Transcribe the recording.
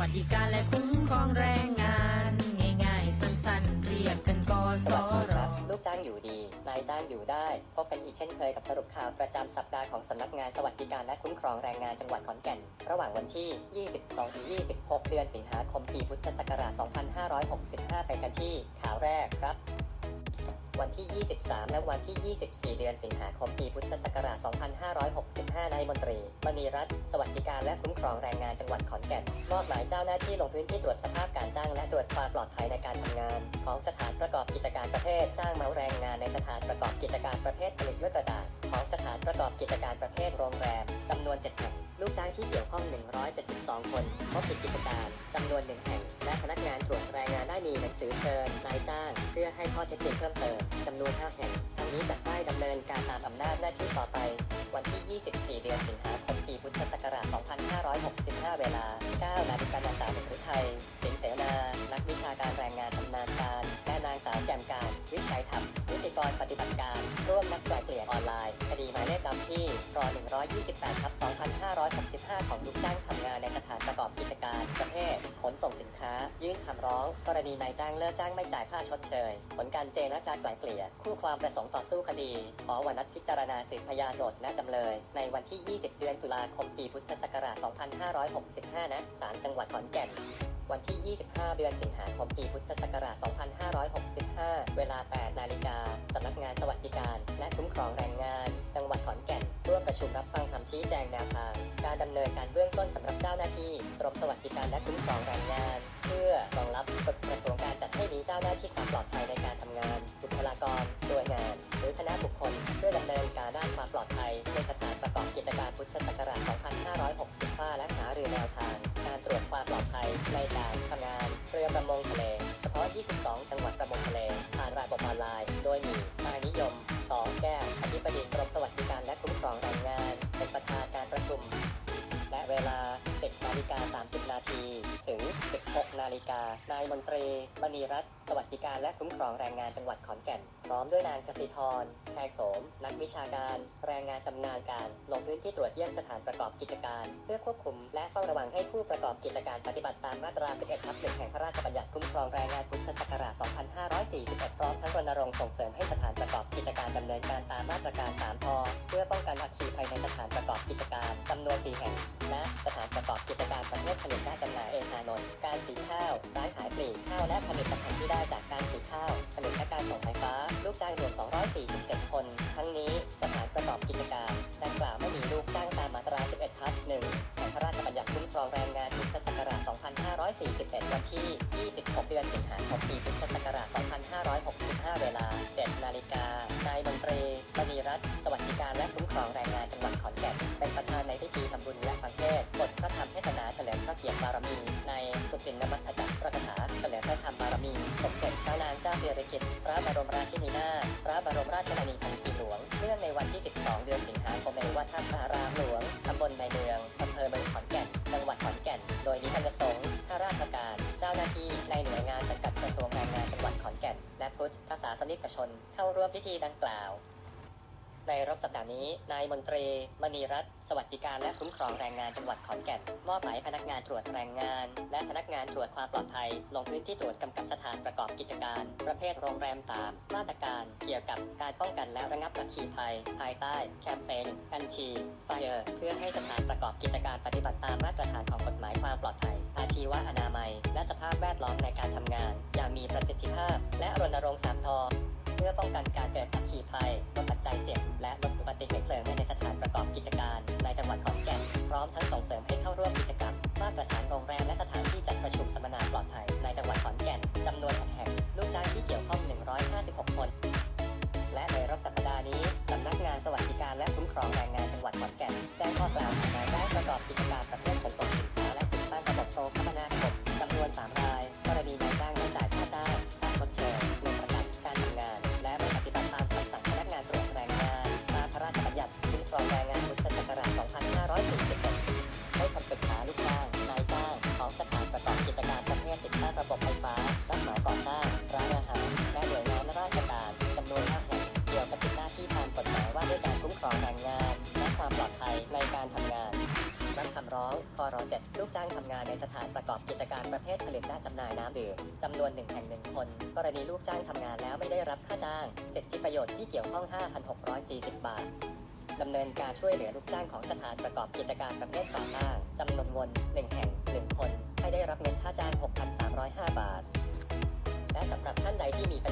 วัสดิการและคุ้มครองแรงงาน ง่ายๆ สั้นๆ เรียกกันกสสวัสดีครรับ ลูกจ้างอยู่ดี นายจ้างอยู่ได้ พบกันอีกเช่นเคยกับสรุปข่าวประจำสัปดาห์ของสำนักงานสวัสดิการและคุ้มครองแรงงานจังหวัดขอนแก่น ระหว่างวันที่ 22-26 เดือนสิงหาคมปีพุทธศักราช 2565 ไปกันที่ข่าวแรกครับ วันที่ 23 และวันที่ 24 เดือนสิงหาคมปีพุทธศักราช 2565 นายมนตรีมณีรัตน์สวัสดิการและคุ้มครองแรงงานจังหวัดขอนแก่นมอบหมายเจ้าหน้าที่ลงพื้นที่ตรวจสภาพการจ้างและตรวจความปลอดภัยในการทำงาน ของสถานประกอบกิจการประเภทจ้างเมาแรงงานในสถานประกอบกิจการประเภทผลิตเลือดกระดาษของสถานประกอบกิจการประเภทโรงแรมจำนวน7แห่งลูกจ้างที่เกี่ยวข้อง 172 คนพบผิดกิจการจำนวน1แห่งและพนักงานตรวจแรงงานได้มีหนังสือเชิญนายจ้าง พื่อให้ข้อเท็จจริงเพิ่มเติมจำนวน5แห่งทั้งนี้จะได้ดำเนินการตามอำนาจหน้าที่ต่อไป วันที่ 24 เดือนสิงหาคม ปีพุทธศักราช 2565 เวลา 9 นาฬิกานาสาวหฤทัยสิงเสนา นักวิชาการแรงงานชำนาญการ และนางสาวแจ่มการ วิชัยธรรมนิติกรปฏิบัติการ ร่วมนักไกลเกลี่ยออนไลน์ คดีหมายเลขดำที่ร128ทับ2565 ของลูกจ้างทำงานในสถานประกอบกิจการ ประเภท ขนส่งสินค้า ยื่นคำร้อง กรณีนายจ้างเลิกจ้างไม่จ่ายค่าชดเชย ผลการเจรจาไกลเกลี่ย คู่ความประสงค์ต่อสู้คดี ขอวันนัดพิจารณาสืบพยานโจทย์และจำเลย ในวันที่ 20 เดือนตุลาคม ปีพุทธศักราช 2565 นะศาลจังหวัดขอนแก่นวันที่ 25 เดือนสิงหาคม ปีพุทธศักราช 2565 เวลา 8 นาฬิกา สำนักงานสวัสดิการ และคุ้มครองแรงงาน จังหวัดขอนแก่นร่วมประชุมรับฟังคำชี้แจงแนวทาง การดำเนินการเบื้องต้นสำหรับเจ้าหน้าที่กรมสวัสดิการและคุ้มครองแรงงาน เพื่อรองรับกฎกระทรวงการจัดให้มีเจ้าหน้าที่ความปลอดภัยในการทำงาน บุคลากรหน่วยงาน หรือคณะบุคคล เพื่อดำเนินการด้านความปลอดภัยในสถานประกอบกิจการพุทธศักราช 2565 และหารือแนวทาง การตรวจความปลอดภัยในการทำงานเรือประมง มนตรีมณีรัตน์สวัสดิการและคุ้มครองแรงงานจังหวัดขอนแก่นพร้อมด้วยนางกสิธรแพงโสม นักวิชาการ แรงงานชำนาญการ ลงพื้นที่ตรวจเยี่ยมสถานประกอบกิจการ เพื่อควบคุมและเฝ้าระวังให้ผู้ประกอบกิจการปฏิบัติตามมาตรา 11ทับ1แห่งพระราชบัญญัติคุ้มครองแรงงานพุทธศักราช 2541 พร้อมทั้งรณรงค์ส่งเสริมให้สถานประกอบกิจการดำเนินการตามมาตรการ3พเพื่อป้องกันอัคคีภัยในสถานประกอบกิจการจำนวน4แห่งและสถานประกอบกิจการประเภทผลิตและจำหน่ายเอกานนท์การสีข้าวร้านขายปลีกข้าวและผลิตภัณฑ์ที่ได้จากการสีข้าวผลิตและการส่งไฟ 47 คน ทั้งนี้สถานประกอบกิจการดังกล่าวไม่มีลูกจ้างตามมาตรา 11ทับ1แห่งพระราชบัญญัติคุ้มครองแรงงานพุทธศักราช 2541 วันที่ 26 เดือนสิงหาคมปีพุทธศักราช 2565 เวลา 7 นาฬิกา นายมนตรีปณีรัตน์สวัสดิการและคุ้มครองแรงงานจังหวัดขอนแก่น เป็นประธานใน รมราชชนนีพันปีหลวง เนื่องในวันที่ 12 เดือนสิงหาคมในวัดท่าพระรามหลวง ตำบลในเมือง อำเภอเมืองขอนแก่น จังหวัดขอนแก่น โดยมีคณะสงฆ์ข้าราชการ เจ้าหน้าที่ ในหน่วยงานสังกัดกระทรวงแรงงานจังหวัดขอนแก่น และพุทธศาสนิกชน เข้าร่วมพิธีดังกล่าว ในรอบสัปดาห์นี้ นายมนตรี มณีรัตน์สวัสดิการและคุ้มครองแรงงานจังหวัดขอนแก่น มอบหมายพนักงานตรวจแรงงาน และพนักงานตรวจความปลอดภัย ลงพื้นที่ตรวจกำกับสถานประกอบกิจการ ประเภทโรงแรมตาม มาตรการ เกี่ยวกับการป้องกันและระงับอัคคีภัย ภายใต้แคมเปญกันทีไฟเออร์เพื่อให้สถานประกอบกิจการปฏิบัติตามมาตรฐานของกฎหมายความปลอดภัย อาชีวะอนามัย และสภาพแวดล้อมในการทำงาน อย่างมีประสิทธิภาพ และรณรงค์สามทอ พื่อป้องกันการเกิดอัคคีภัยลดปัจจัยเสี่ยงและลดอุบัติเหตุเพลิงในสถานประกอบกิจการ ในจังหวัดขอนแก่นพร้อมทั้งส่งเสริมให้เข้าร่วมกิจกรรมมาตรฐานโรงแรมและสถานที่จัดประชุมสัมมนาปลอดภัยในจังหวัดขอนแก่นจำนวน6แห่งลูกจ้างที่เกี่ยวข้อง 156 คน และในรอบสัปดาห์นี้สำนักงานสวัสดิการและคุ้มครองแรงงานจังหวัดขอนแก่นแจ้งข้อกล่าว พร7ลูกจ้างทำงานในสถานประกอบกิจการประเภทผลิตและจำหน่ายน้ำดื่มจำนวนหนึ่งแห่งหนึ่งคน กรณีลูกจ้างทำงานแล้วไม่ได้รับค่าจ้าง สิทธิประโยชน์ที่เกี่ยวข้อง 5,640 บาทดำเนินการช่วยเหลือลูกจ้างของสถานประกอบกิจการประเภทก่อสร้างจำนวนเงิน1แห่ง1คน ให้ได้รับเงินค่าจ้าง 6,305 บาท และสำหรับท่านใดที่มีปัญ